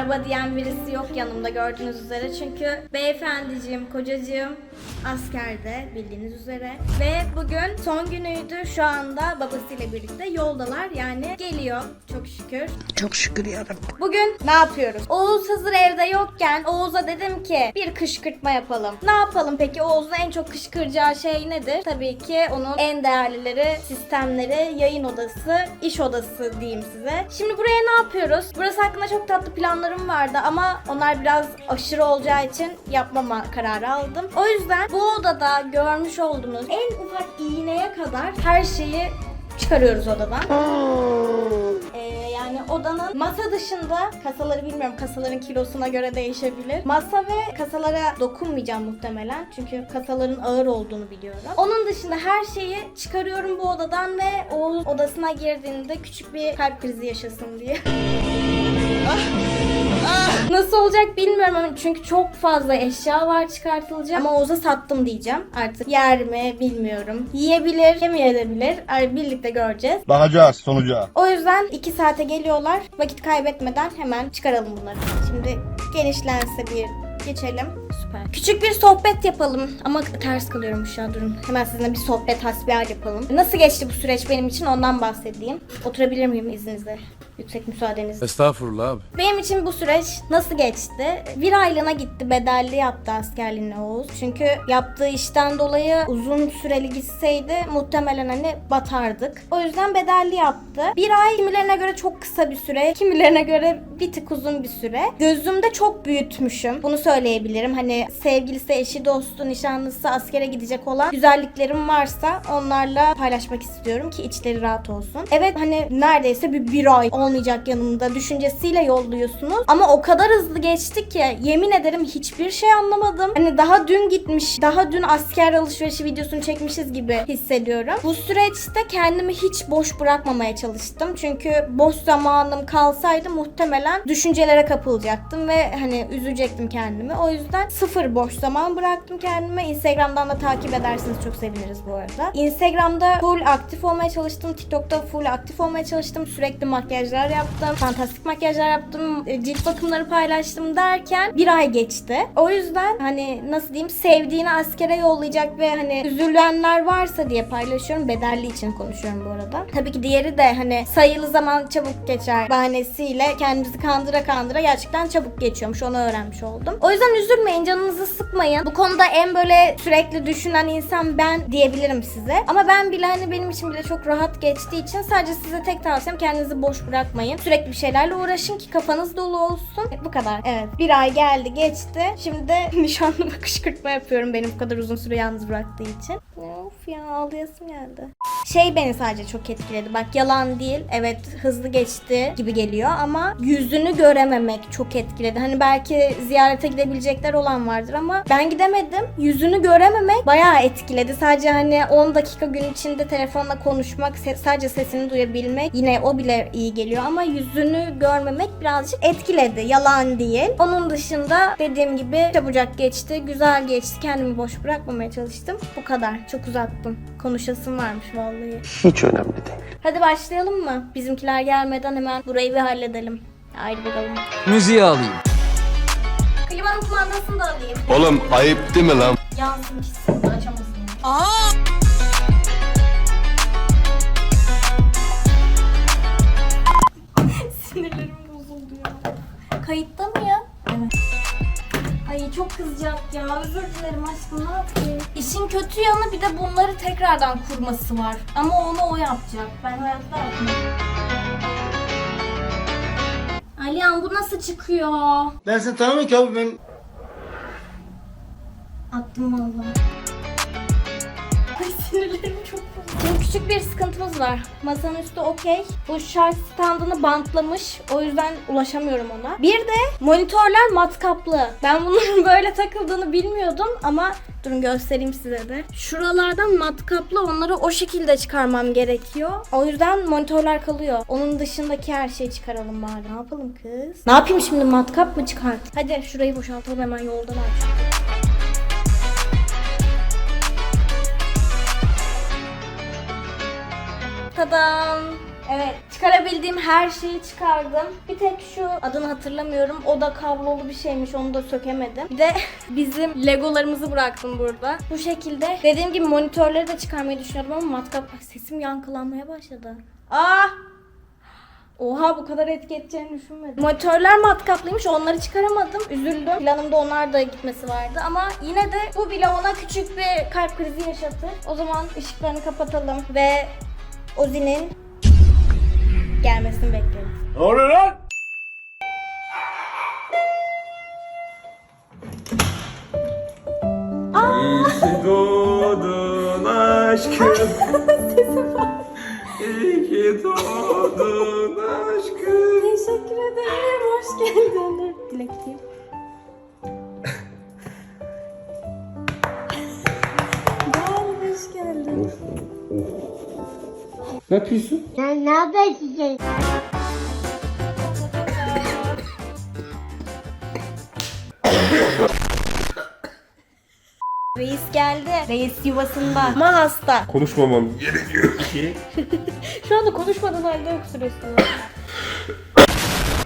araba diyen birisi yok yanımda gördüğünüz üzere. Çünkü beyefendiciğim, kocacığım askerde bildiğiniz üzere. Ve bugün son günüydü. Şu anda babasıyla birlikte yoldalar. Yani geliyor çok şükür. Çok şükür yarabbim. Bugün ne yapıyoruz? Oğuz hazır evde yokken Oğuz'a dedim ki bir kışkırtma yapalım. Ne yapalım peki? Oğuz'un en çok kışkıracağı şey nedir? Tabii ki onun en değerlileri, sistemleri, yayın odası, iş odası diyeyim size. Şimdi buraya ne yapıyoruz? Burası hakkında çok tatlı planlarım vardı ama onlar biraz aşırı olacağı için yapmama kararı aldım. O yüzden bu odada görmüş olduğunuz en ufak iğneye kadar her şeyi çıkarıyoruz odadan. Ee, yani odanın masa dışında kasaları bilmiyorum kasaların kilosuna göre değişebilir. Masa ve kasalara dokunmayacağım muhtemelen. Çünkü kasaların ağır olduğunu biliyorum. Onun dışında her şeyi çıkarıyorum bu odadan ve Oğuz odasına girdiğinde küçük bir kalp krizi yaşasın diye. Nasıl olacak bilmiyorum ama çünkü çok fazla eşya var çıkartılacak. Ama Oğuz'a sattım diyeceğim. Artık yer mi bilmiyorum. Yiyebilir, yemeyebilir. Ay, Birlikte göreceğiz. Bakacağız sonuca. O yüzden 2 saate geliyorlar. Vakit kaybetmeden hemen çıkaralım bunları. Şimdi genişlense bir geçelim. Süper. Küçük bir sohbet yapalım. Ama ters kalıyorum şu an durun. Hemen sizinle bir sohbet hasbihal yapalım. Nasıl geçti bu süreç benim için ondan bahsedeyim. Oturabilir miyim izninizle? Yüksek müsaadenizle. Estağfurullah abi. Benim için bu süreç nasıl geçti? Bir aylığına gitti bedelli yaptı askerliğini Oğuz. Çünkü yaptığı işten dolayı uzun süreli gitseydi muhtemelen hani batardık. O yüzden bedelli yaptı. Bir ay kimilerine göre çok kısa bir süre, kimilerine göre bir tık uzun bir süre. Gözümde çok büyütmüşüm. Bunu söyleyebilirim. Hani sevgilisi, eşi, dostu, nişanlısı askere gidecek olan güzelliklerim varsa onlarla paylaşmak istiyorum ki içleri rahat olsun. Evet hani neredeyse bir, bir ay olmayacak yanımda düşüncesiyle yolluyorsunuz. Ama o kadar hızlı geçti ki yemin ederim hiçbir şey anlamadım. Hani daha dün gitmiş, daha dün asker alışverişi videosunu çekmişiz gibi hissediyorum. Bu süreçte kendimi hiç boş bırakmamaya çalıştım. Çünkü boş zamanım kalsaydı muhtemelen düşüncelere kapılacaktım ve hani üzecektim kendimi. O yüzden sıfır boş zaman bıraktım kendime. Instagram'dan da takip ederseniz çok seviniriz bu arada. Instagram'da full aktif olmaya çalıştım. TikTok'ta full aktif olmaya çalıştım. Sürekli makyajlar yaptım. Fantastik makyajlar yaptım. e, Cilt bakımları paylaştım derken bir ay geçti. O yüzden hani nasıl diyeyim sevdiğini askere yollayacak ve hani üzülenler varsa diye paylaşıyorum. Bedelli için konuşuyorum bu arada. Tabii ki diğeri de hani sayılı zaman çabuk geçer bahanesiyle kendimizi kandıra kandıra gerçekten çabuk geçiyormuş. Onu öğrenmiş oldum. O yüzden üzülmeyin, canınızı sıkmayın. Bu konuda en böyle sürekli düşünen insan ben diyebilirim size. Ama ben bile hani benim için bile çok rahat geçtiği için sadece size tek tavsiyem kendinizi boş bırakmayın. Sürekli bir şeylerle uğraşın ki kafanız dolu olsun. E, Bu kadar. Evet. Bir ay geldi geçti. Şimdi nişanlıma kışkırtma yapıyorum beni bu kadar uzun süre yalnız bıraktığı için. Of ya ağlayasım geldi. Şey beni sadece çok etkiledi. Bak yalan değil. Evet hızlı geçti gibi geliyor ama yüzünü görememek çok etkiledi. Hani belki ziyarete gidebilecekler olan vardır ama ben gidemedim. Yüzünü görememek bayağı etkiledi. Sadece hani 10 dakika gün içinde telefonla konuşmak, se- sadece sesini duyabilmek yine o bile iyi geliyor ama yüzünü görmemek birazcık etkiledi. Yalan değil. Onun dışında dediğim gibi çabucak geçti, güzel geçti. Kendimi boş bırakmamaya çalıştım. Bu kadar. Çok uzattım. Konuşasım varmış vallahi. Hiç önemli değil. Hadi başlayalım mı? Bizimkiler gelmeden hemen burayı bir halledelim. Haydi bakalım. Müziği alayım. Klimanın kumandasını da alayım. Oğlum ayıp değil mi lan? Yansın gitsin de açamasın. Çok kızacak ya. Özür dilerim aşkım ne yapayım? İşin kötü yanı bir de bunları tekrardan kurması var. Ama onu o yapacak. Ben hayatta yapmam. Alihan bu nasıl çıkıyor? Ben seni tanımıyorum ki abi ben Attım valla. Ay sinirlerim çok küçük bir sıkıntımız var. Masanın üstü okey. Bu şarj standını bantlamış. O yüzden ulaşamıyorum ona. Bir de monitörler matkaplı. Ben bunların böyle takıldığını bilmiyordum ama durun göstereyim size de. Şuralardan matkaplı onları o şekilde çıkarmam gerekiyor. O yüzden monitörler kalıyor. Onun dışındaki her şeyi çıkaralım bari. Ne yapalım kız? Ne yapayım şimdi matkap mı çıkart? Hadi şurayı boşaltalım hemen yoldalar. Tadam. Evet, çıkarabildiğim her şeyi çıkardım. Bir tek şu adını hatırlamıyorum. O da kablolu bir şeymiş. Onu da sökemedim. Bir de bizim legolarımızı bıraktım burada. Bu şekilde. Dediğim gibi monitörleri de çıkarmayı düşünüyordum ama matkap sesim yankılanmaya başladı. Aa! Oha bu kadar etki edeceğini düşünmedim. Monitörler matkaplıymış onları çıkaramadım. Üzüldüm. Planımda onlar da gitmesi vardı ama yine de bu bile ona küçük bir kalp krizi yaşatır. O zaman ışıklarını kapatalım ve Ozi'nin gelmesini bekliyoruz. Ne oluyor lan? İyi doğdun aşkım. İyi ki doğdun aşkım. Teşekkür ederim. Hoş geldin. Dilekçeyim. Gel hoş geldin. Ne yapıyorsun? Sen ne yapıyorsun? Reis geldi. Reis yuvasında. Ama hasta. Konuşmamam gerekiyor ki. Şu anda konuşmadan halde öksürüyorsun.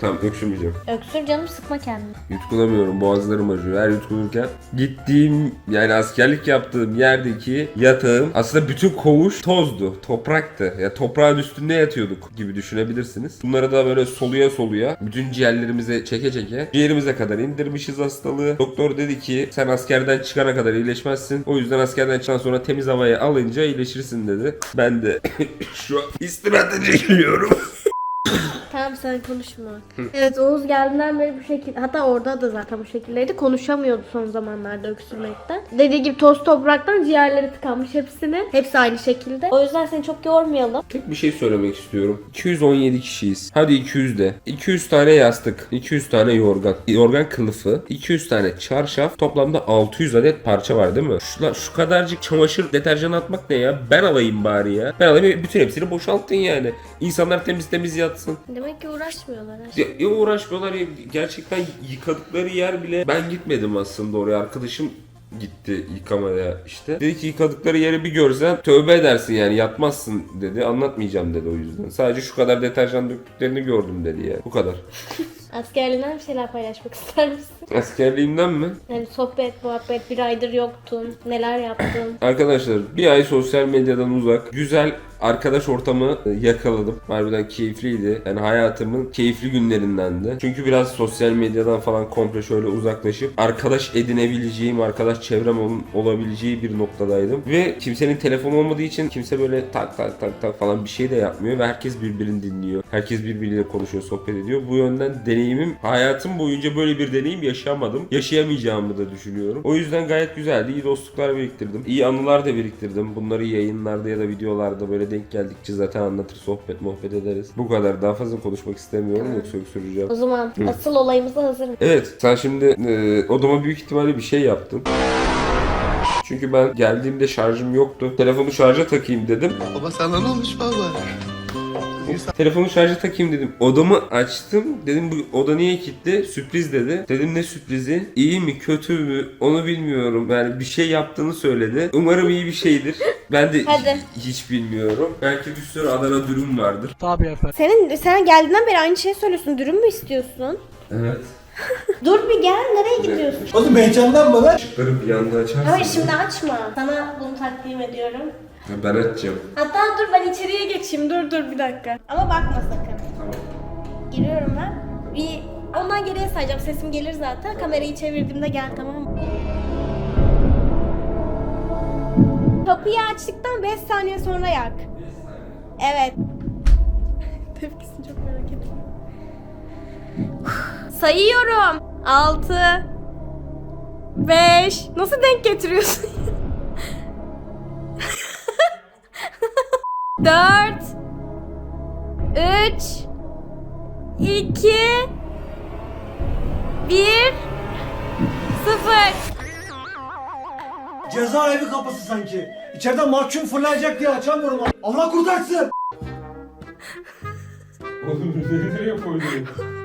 Tamam öksürmeyeceğim. Öksür canım sıkma kendini. Yutkunamıyorum boğazlarım acıyor. Her yutkunurken gittiğim yani askerlik yaptığım yerdeki yatağım aslında bütün koğuş tozdu. Topraktı. Ya toprağın üstünde yatıyorduk gibi düşünebilirsiniz. Bunları da böyle soluya soluya bütün ciğerlerimize çeke çeke ciğerimize kadar indirmişiz hastalığı. Doktor dedi ki sen askerden çıkana kadar iyileşmezsin. O yüzden askerden çıktıktan sonra temiz havayı alınca iyileşirsin dedi. Ben de şu an istirahate çekiliyorum. Tamam sen konuşma. evet Oğuz geldiğinden beri bu şekilde hatta orada da zaten bu şekildeydi. Konuşamıyordu son zamanlarda öksürmekten. Dediği gibi toz topraktan ciğerleri tıkanmış hepsini. Hepsi aynı şekilde. O yüzden seni çok yormayalım. Tek bir şey söylemek istiyorum. 217 kişiyiz. Hadi 200 de. 200 tane yastık, 200 tane yorgan, yorgan kılıfı, 200 tane çarşaf, toplamda 600 adet parça var değil mi? Şu, şu kadarcık çamaşır deterjanı atmak ne ya? Ben alayım bari ya. Ben alayım bütün hepsini boşalttın yani. İnsanlar temiz temiz yatsın. Demek ki uğraşmıyorlar. Ya, ya uğraşmıyorlar ya gerçekten yıkadıkları yer bile ben gitmedim aslında oraya arkadaşım gitti yıkamaya işte. Dedi ki yıkadıkları yeri bir görsen tövbe edersin yani yatmazsın dedi. Anlatmayacağım dedi o yüzden. Sadece şu kadar deterjan döktüklerini gördüm dedi yani. Bu kadar. Askerliğinden bir şeyler paylaşmak ister misin? Askerliğimden mi? Yani sohbet, muhabbet, bir aydır yoktun. Neler yaptın? Arkadaşlar bir ay sosyal medyadan uzak. Güzel arkadaş ortamı e, yakaladım. Harbiden keyifliydi. Yani hayatımın keyifli günlerindendi. Çünkü biraz sosyal medyadan falan komple şöyle uzaklaşıp arkadaş edinebileceğim, arkadaş çevrem ol- olabileceği bir noktadaydım. Ve kimsenin telefonu olmadığı için kimse böyle tak tak tak tak falan bir şey de yapmıyor ve herkes birbirini dinliyor. Herkes birbiriyle konuşuyor, sohbet ediyor. Bu yönden deneyimim hayatım boyunca böyle bir deneyim yaşamadım. Yaşayamayacağımı da düşünüyorum. O yüzden gayet güzeldi. İyi dostluklar biriktirdim. İyi anılar da biriktirdim. Bunları yayınlarda ya da videolarda böyle denk geldikçe zaten anlatır, sohbet, muhabbet ederiz. Bu kadar. Daha fazla konuşmak istemiyorum yoksa öksüreceğim. O zaman asıl olayımıza hazır mısın? Evet, sen şimdi e, odama büyük ihtimalle bir şey yaptın. Çünkü ben geldiğimde şarjım yoktu. Telefonu şarja takayım dedim. Baba sana ne olmuş baba? Telefonu şarja takayım dedim. Odamı açtım. Dedim bu oda niye kilitli? Sürpriz dedi. Dedim ne sürprizi? İyi mi kötü mü onu bilmiyorum. Yani bir şey yaptığını söyledi. Umarım iyi bir şeydir. Ben de Hadi. hiç bilmiyorum. Belki bir sürü Adana dürüm vardır. Senin sen geldiğinden beri aynı şeyi söylüyorsun. Dürüm mü istiyorsun? Evet. Dur bir gel. Nereye gidiyorsun? Oğlum heyecandan mı lan? Işıkları bir anda açarsın. Hayır şimdi açma. Sana bunu takdim ediyorum. Ben açacağım. Hatta dur ben içeriye geçeyim. Dur dur bir dakika. Ama bakma sakın. Tamam. Giriyorum ben. Bir ondan geriye sayacağım. Sesim gelir zaten. Kamerayı çevirdiğimde gel tamam mı? Kapıyı açtıktan 5 saniye sonra yak. Evet. Tepkisini çok merak ediyorum. Sayıyorum. 6 5 Nasıl denk getiriyorsun? 4 3 2 1 0 Cezaevi kapısı sanki. İçeriden mahkum fırlayacak diye açamıyorum. Allah kurtarsın. Oğlum nereye koydun?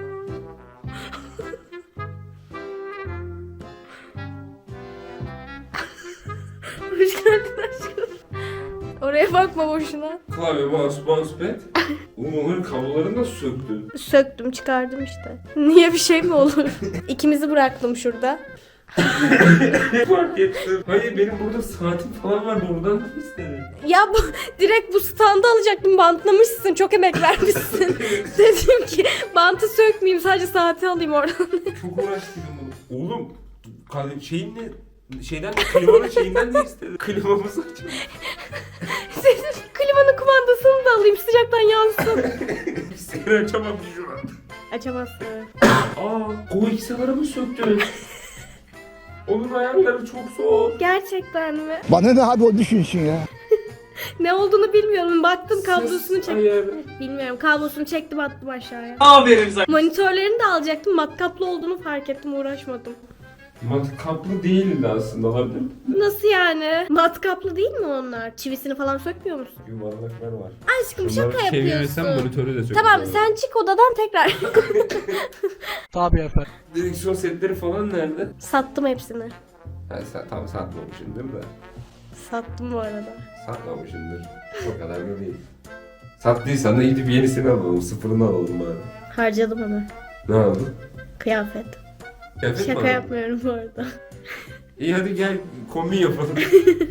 bakma boşuna. Klavye, mouse, mousepad. Onların kablolarını nasıl söktün? Söktüm çıkardım işte. Niye bir şey mi olur? İkimizi bıraktım şurada. Fark ettim. Hayır benim burada saatim falan vardı oradan mı istedin? Ya bu, direkt bu standı alacaktım bantlamışsın çok emek vermişsin. Dedim ki bantı sökmeyeyim sadece saati alayım oradan. Çok uğraştıydım bunu. Oğlum şeyin ne? Şeyden de klimanın şeyinden ne istedin? Klimamızı aç. Dedim klimanın kumandasını da alayım sıcaktan yansın. Bilgisayarı açamam ki şu an. Açamazsın. Aa, koaksiyonları mı söktün? Onun ayarları çok zor. Gerçekten mi? Bana ne abi o düşünsün ya. Ne olduğunu bilmiyorum. Baktım kablosunu çektim. ayarı. Bilmiyorum kablosunu çektim attım aşağıya. Aferin sana. Monitörlerini de alacaktım. Matkaplı olduğunu fark ettim uğraşmadım. Matkaplı değildi aslında olabilir mi? Nasıl yani? Matkaplı değil mi onlar? Çivisini falan sökmüyor musun? Yuvarlaklar var. Aşkım şaka yapıyorsun. monitörü de söktüm. Tamam sen çık odadan tekrar. Tabii efendim. Direksiyon setleri falan nerede? Sattım hepsini. Ha, sen tam satmamışsındır da. Sattım bu arada. Satmamışsındır. O kadar da değil. Sattıysan da gidip yenisini alalım. Sıfırını alalım bari. Harcadım onu. Ne aldın? Kıyafet. Kıyafet Şaka yapmıyorum bu arada. İyi hadi gel kombin yapalım.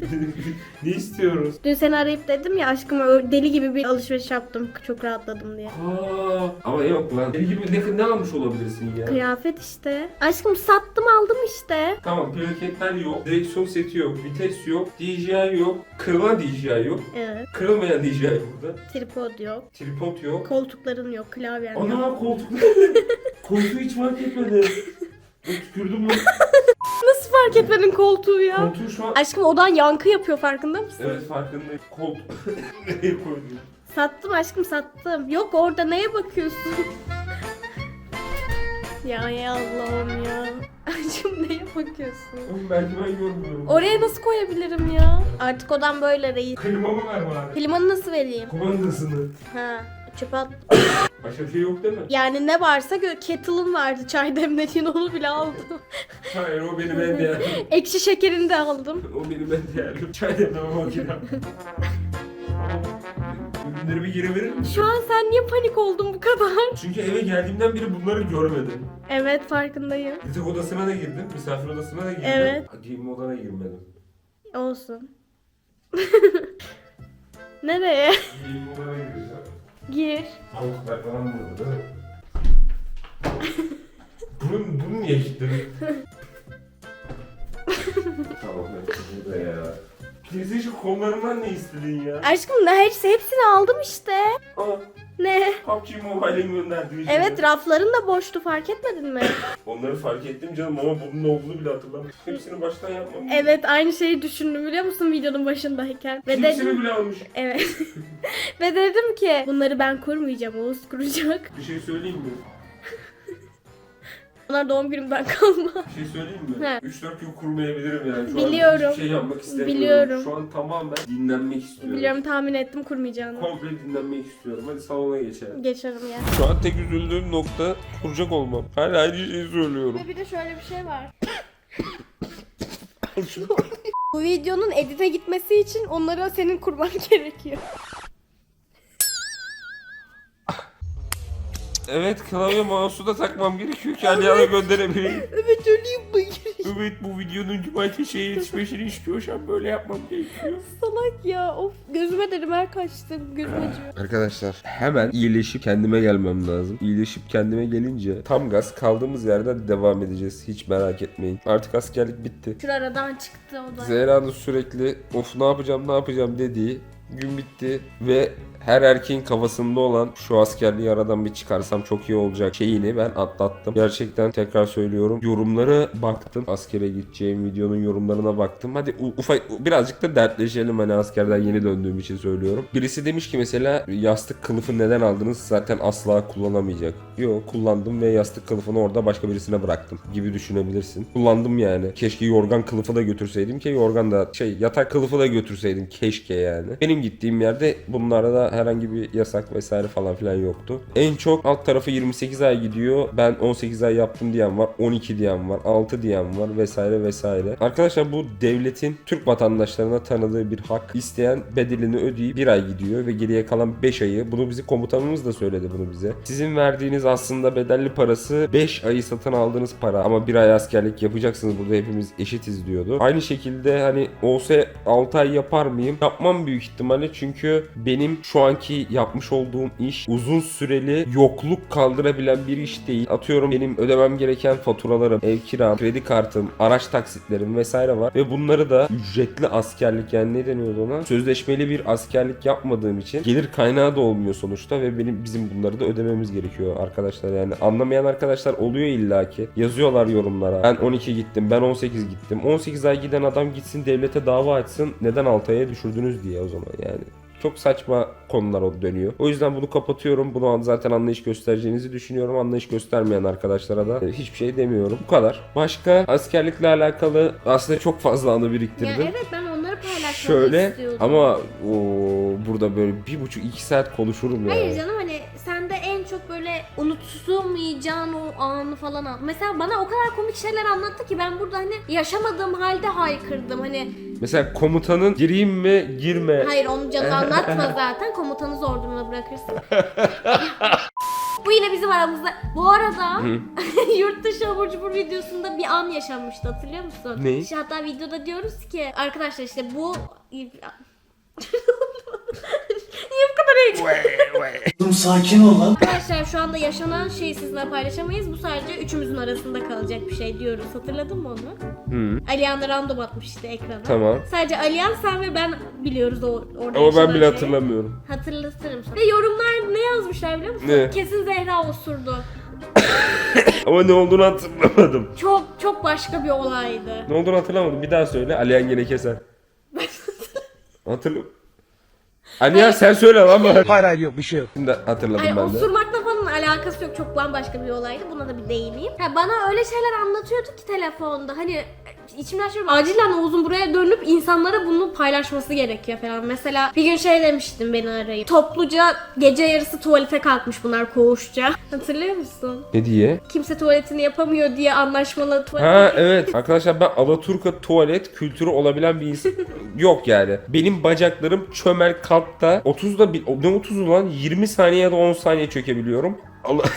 ne istiyoruz? Dün seni arayıp dedim ya aşkım ö- deli gibi bir alışveriş yaptım. Çok rahatladım diye. Aa, ama yok lan. Deli gibi ne, ne almış olabilirsin ya? Kıyafet işte. Aşkım sattım aldım işte. Tamam plaketler yok, direksiyon seti yok, vites yok, DJI yok, kırılan DJI yok, Evet. kırılmayan DJI burada, Tripod yok. tripod yok. Koltukların yok. Klavyen yok. Ana koltuk Koltuğu hiç fark etmedi. Tükürdüm lan. Nasıl fark etmedin koltuğu ya? Koltuğu şu an... Aşkım odan yankı yapıyor farkında mısın? Evet farkındayım. Koltuk. Nereye koydun? Sattım aşkım sattım. Yok orada neye bakıyorsun? ya ya Allah'ım ya. Aşkım neye bakıyorsun? Oğlum belki ben görmüyorum. Oraya nasıl koyabilirim ya? Artık odam böyle reis. Klimamı ver bari. Klimanı nasıl vereyim? Kumandasını. Ha, çöpe at. Başka bir şey yok değil mi? Yani ne varsa gö- kettle'ım vardı çay demlediğin onu bile aldım. Hayır o benim en değerli. Ekşi şekerini de aldım. O benim en değerli. Çay demleme makinem. Ürünleri bir geri verir misin? Şu an sen niye panik oldun bu kadar? Çünkü eve geldiğimden beri bunları görmedim. Evet farkındayım. Yatak odasına da girdim, misafir odasına da girdim. Evet. Giyinme odana girmedim. Olsun. Nereye? Giyinme odana gireceğim. Gir. Tavuklar falan burada değil mi? bunu, bunu niye kilitledin? ben burada ya. PlayStation konularından ne istedin ya? Aşkım ne hepsi hepsini aldım işte. Aa, Ne? PUBG Mobile'in gönderdiği şey. Evet rafların da boştu fark etmedin mi? Onları fark ettim canım ama bunun ne olduğunu bile hatırlamıyorum. Hepsini baştan yapmam. Evet aynı şeyi düşündüm biliyor musun videonun başındayken. Ve dedim bile almış. evet. Ve dedim ki bunları ben kurmayacağım Oğuz kuracak. Bir şey söyleyeyim mi? Bunlar doğum günümden kalma. Bir şey söyleyeyim mi? He. 3-4 gün kurmayabilirim yani. Şu Biliyorum. an hiçbir şey yapmak istemiyorum. Biliyorum. Şu an tamamen dinlenmek istiyorum. Biliyorum tahmin ettim kurmayacağını. Komple dinlenmek istiyorum. Hadi salona geçelim. Geçerim ya. Şu an tek üzüldüğüm nokta kuracak olmam. Hala aynı şeyi söylüyorum. Ve bir de şöyle bir şey var. Bu videonun edite gitmesi için onları senin kurman gerekiyor. Evet klavye mouse'u da takmam gerekiyor ki Aliyan'a gönderebileyim. Evet öleyim bu evet bu videonun cumartesiye yetişmesini istiyorsam böyle yapmam gerekiyor. salak ya. Of gözüme de rimer kaçtı. Gözüm acıyor. Arkadaşlar hemen iyileşip kendime gelmem lazım. İyileşip kendime gelince tam gaz kaldığımız yerden devam edeceğiz. Hiç merak etmeyin. Artık askerlik bitti. Şu aradan çıktı o da. Zehra'nın sürekli of ne yapacağım ne yapacağım dediği gün bitti ve her erkeğin kafasında olan şu askerliği aradan bir çıkarsam çok iyi olacak şeyini ben atlattım. Gerçekten tekrar söylüyorum. Yorumlara baktım. Askere gideceğim videonun yorumlarına baktım. Hadi ufak birazcık da dertleşelim hani askerden yeni döndüğüm için söylüyorum. Birisi demiş ki mesela yastık kılıfı neden aldınız? Zaten asla kullanamayacak. Yok kullandım ve yastık kılıfını orada başka birisine bıraktım gibi düşünebilirsin. Kullandım yani. Keşke yorgan kılıfı da götürseydim ki yorgan da şey yatak kılıfı da götürseydim keşke yani. Benim gittiğim yerde bunlarda da herhangi bir yasak vesaire falan filan yoktu. En çok alt tarafı 28 ay gidiyor. Ben 18 ay yaptım diyen var. 12 diyen var. 6 diyen var vesaire vesaire. Arkadaşlar bu devletin Türk vatandaşlarına tanıdığı bir hak. İsteyen bedelini ödeyip bir ay gidiyor ve geriye kalan 5 ayı. Bunu bizi komutanımız da söyledi bunu bize. Sizin verdiğiniz aslında bedelli parası 5 ayı satın aldığınız para ama bir ay askerlik yapacaksınız burada hepimiz eşitiz diyordu. Aynı şekilde hani olsa 6 ay yapar mıyım? Yapmam büyük ihtimalle çünkü benim şu anki yapmış olduğum iş uzun süreli yokluk kaldırabilen bir iş değil. Atıyorum benim ödemem gereken faturalarım, ev kiram, kredi kartım, araç taksitlerim vesaire var ve bunları da ücretli askerlik yani ne deniyordu ona? Sözleşmeli bir askerlik yapmadığım için gelir kaynağı da olmuyor sonuçta ve benim bizim bunları da ödememiz gerekiyor arkadaşlar. Yani anlamayan arkadaşlar oluyor illaki. Yazıyorlar yorumlara. Ben 12 gittim, ben 18 gittim. 18 ay giden adam gitsin devlete dava açsın. Neden 6 aya düşürdünüz diye o zaman yani. Çok saçma konular o dönüyor. O yüzden bunu kapatıyorum. Bunu zaten anlayış göstereceğinizi düşünüyorum. Anlayış göstermeyen arkadaşlara da e, hiçbir şey demiyorum. Bu kadar. Başka askerlikle alakalı aslında çok fazla anı Ya biriktirdim. evet ben onları paylaşmak Şöyle istiyordum. ama o, burada böyle bir buçuk iki saat konuşurum ya. Hayır canım hani unutamayacağın o anı falan al. Mesela bana o kadar komik şeyler anlattı ki ben burada hani yaşamadığım halde haykırdım. Hani Mesela komutanın gireyim mi girme. hayır onu canı anlatma zaten komutanı zor durumda bırakırsın. Bu yine bizim aramızda. Bu arada yurt dışı abur cubur videosunda bir an yaşanmıştı hatırlıyor musun? Ne? İşte hatta videoda diyoruz ki arkadaşlar işte bu Niye bu kadar heyecanlı? Dur sakin ol lan. Arkadaşlar şu anda yaşanan şeyi sizinle paylaşamayız. Bu sadece üçümüzün arasında kalacak bir şey diyoruz. Hatırladın mı onu? Hı, Aliyan'da random atmış işte ekrana. tamam. Sadece Aliyan sen ve ben biliyoruz o orada Ama ben bile şeyi. hatırlamıyorum. Hatırlatırım sana. Ve yorumlar ne yazmışlar biliyor musun? Ne? Kesin Zehra osurdu. Ama ne olduğunu hatırlamadım. Çok çok başka bir olaydı. Ne olduğunu hatırlamadım. Bir daha söyle. Aliyan gene keser. Hatırlı. Aliyan sen söyle lan bana. Hayır hayır yok bir şey yok. Şimdi hatırladım Ay, ben de. osurmakla alakası yok. Çok bambaşka bir olaydı. Buna da bir değineyim. Ha, bana öyle şeyler anlatıyordu ki telefonda. Hani içimden şey acilen Oğuz'un buraya dönüp insanlara bunu paylaşması gerekiyor falan. Mesela bir gün şey demiştim beni arayıp. Topluca gece yarısı tuvalete kalkmış bunlar koğuşça. Hatırlıyor musun? Ne diye? Kimse tuvaletini yapamıyor diye anlaşmalı tuvalet. Ha evet. Arkadaşlar ben Alaturka tuvalet kültürü olabilen bir insan yok yani. Benim bacaklarım çömel kalkta 30 da bir ne 30'u lan 20 saniye ya da 10 saniye çökebiliyorum. Allah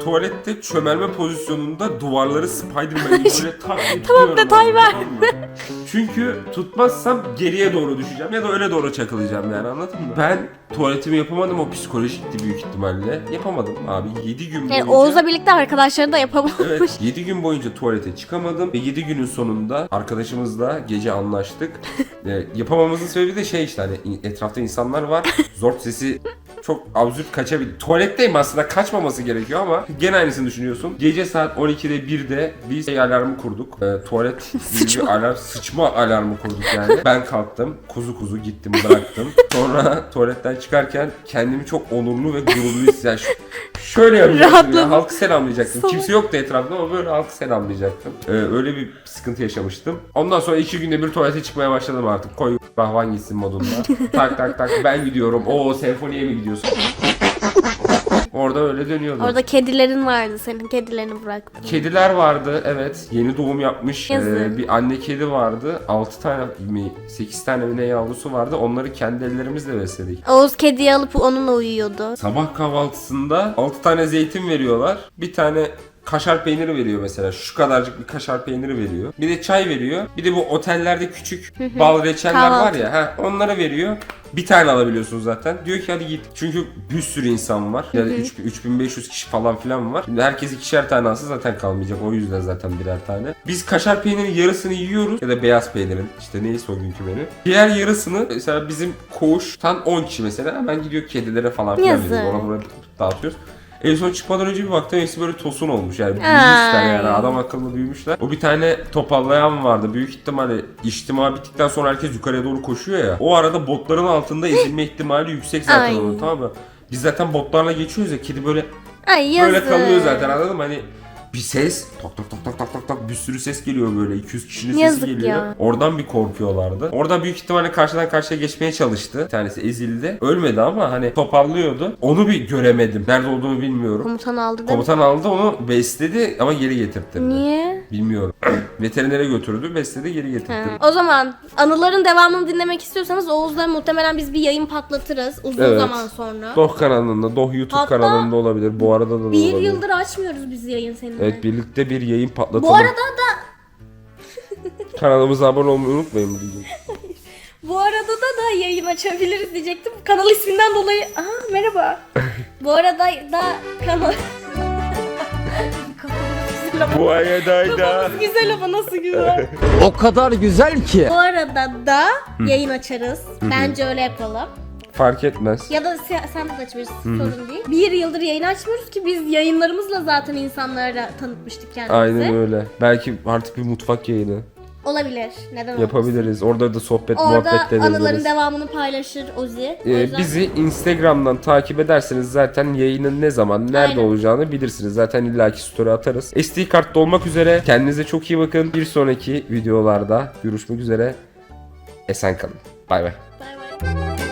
Tuvalette çömelme pozisyonunda duvarları Spider-Man gibi böyle tak diye tutuyorum detay ver. tamam mı? Çünkü tutmazsam geriye doğru düşeceğim ya da öyle doğru çakılacağım yani anladın mı? Ben tuvaletimi yapamadım o psikolojikti büyük ihtimalle. Yapamadım abi 7 gün boyunca. Yani Oğuz'la birlikte arkadaşları da yapamamış. Evet 7 gün boyunca tuvalete çıkamadım ve 7 günün sonunda arkadaşımızla gece anlaştık. e, yapamamızın sebebi de şey işte hani in- etrafta insanlar var. Zort sesi çok absürt kaçabilir. Tuvaletteyim aslında kaçmaması gerekiyor ama gene aynısını düşünüyorsun. Gece saat 12'de 1'de biz şey alarmı kurduk. E, tuvalet gibi bir alarm, sıçma alarmı kurduk yani. Ben kalktım. Kuzu kuzu gittim bıraktım. Sonra tuvaletten çıkarken kendimi çok onurlu ve gururlu hissediyorum. Şöyle yapacaktım ya. Halkı selamlayacaktım. Salak. Kimse yoktu etrafta ama böyle halkı selamlayacaktım. Ee, öyle bir sıkıntı yaşamıştım. Ondan sonra iki günde bir tuvalete çıkmaya başladım artık. Koy rahvan gitsin modunda. tak tak tak ben gidiyorum. Oo senfoniye mi gidiyorsun? Orada öyle dönüyordu. Orada kedilerin vardı. Senin kedilerini bıraktım. Kediler vardı evet. Yeni doğum yapmış Yazık. ee, bir anne kedi vardı. 6 tane mi 8 tane mi ne yavrusu vardı. Onları kendi ellerimizle besledik. Oğuz kediyi alıp onunla uyuyordu. Sabah kahvaltısında 6 tane zeytin veriyorlar. Bir tane kaşar peyniri veriyor mesela. Şu kadarcık bir kaşar peyniri veriyor. Bir de çay veriyor. Bir de bu otellerde küçük bal reçeller var ya. Ha, onlara veriyor. Bir tane alabiliyorsun zaten. Diyor ki hadi git. Çünkü bir sürü insan var. Yani 3000 3500 kişi falan filan var. Şimdi herkes ikişer tane alsa zaten kalmayacak. O yüzden zaten birer tane. Biz kaşar peynirin yarısını yiyoruz. Ya da beyaz peynirin. işte neyse o günkü menü. Diğer yarısını mesela bizim koğuştan 10 kişi mesela hemen gidiyor kedilere falan filan Yazık. veriyor. Ona buraya dağıtıyoruz. En son çıkmadan önce bir baktım hepsi böyle tosun olmuş yani büyümüşler yani adam akıllı büyümüşler. O bir tane topallayan vardı büyük ihtimalle içtima bittikten sonra herkes yukarıya doğru koşuyor ya. O arada botların altında ezilme ihtimali yüksek zaten Ay. onun tamam mı? Biz zaten botlarla geçiyoruz ya kedi böyle Ay yazık. böyle kalıyor zaten anladın mı? Hani bir ses tak tak tak tak tak tak tak bir sürü ses geliyor böyle 200 kişinin sesi Yazık geliyor. ya. Oradan bir korkuyorlardı. Orada büyük ihtimalle karşıdan karşıya geçmeye çalıştı. Bir tanesi ezildi. Ölmedi ama hani toparlıyordu. Onu bir göremedim. Nerede olduğunu bilmiyorum. Komutan aldı? Komutan aldı onu besledi ama geri getirtti. Niye? Bilmiyorum. Veterinere götürdü, besledi, geri getirtti. Ha. O zaman anıların devamını dinlemek istiyorsanız Oğuz'la muhtemelen biz bir yayın patlatırız uzun Evet. zaman sonra. Doh kanalında, Doh YouTube Hatta kanalında olabilir. Bu arada da, da Bir olabilir. yıldır açmıyoruz biz yayın seninle. Evet birlikte bir yayın patlatalım. Bu arada da Kanalımıza abone olmayı unutmayın diyeceğim. bu arada da da yayın açabiliriz diyecektim. Kanal isminden dolayı. Aa merhaba. bu arada da kanal güzel ama- Bu arada Kafamız güzel ama nasıl güzel. O kadar güzel ki. Bu arada da yayın açarız. Bence öyle yapalım. fark etmez. Ya da se- sen de açabilirsin sorun değil. Bir yıldır yayın açmıyoruz ki biz yayınlarımızla zaten insanlara tanıtmıştık kendimizi. Aynen öyle. Belki artık bir mutfak yayını Olabilir. Neden olmasın? yapabiliriz. Orada da sohbet, Orada muhabbet de anıların edebiliriz. devamını paylaşır Ozi. O Ee, yüzden- bizi Instagram'dan takip ederseniz zaten yayının ne zaman, nerede Aynen. olacağını bilirsiniz. Zaten illaki story atarız. SD kartta olmak üzere kendinize çok iyi bakın. Bir sonraki videolarda görüşmek üzere. Esen kalın. Bay bay. Bay bay.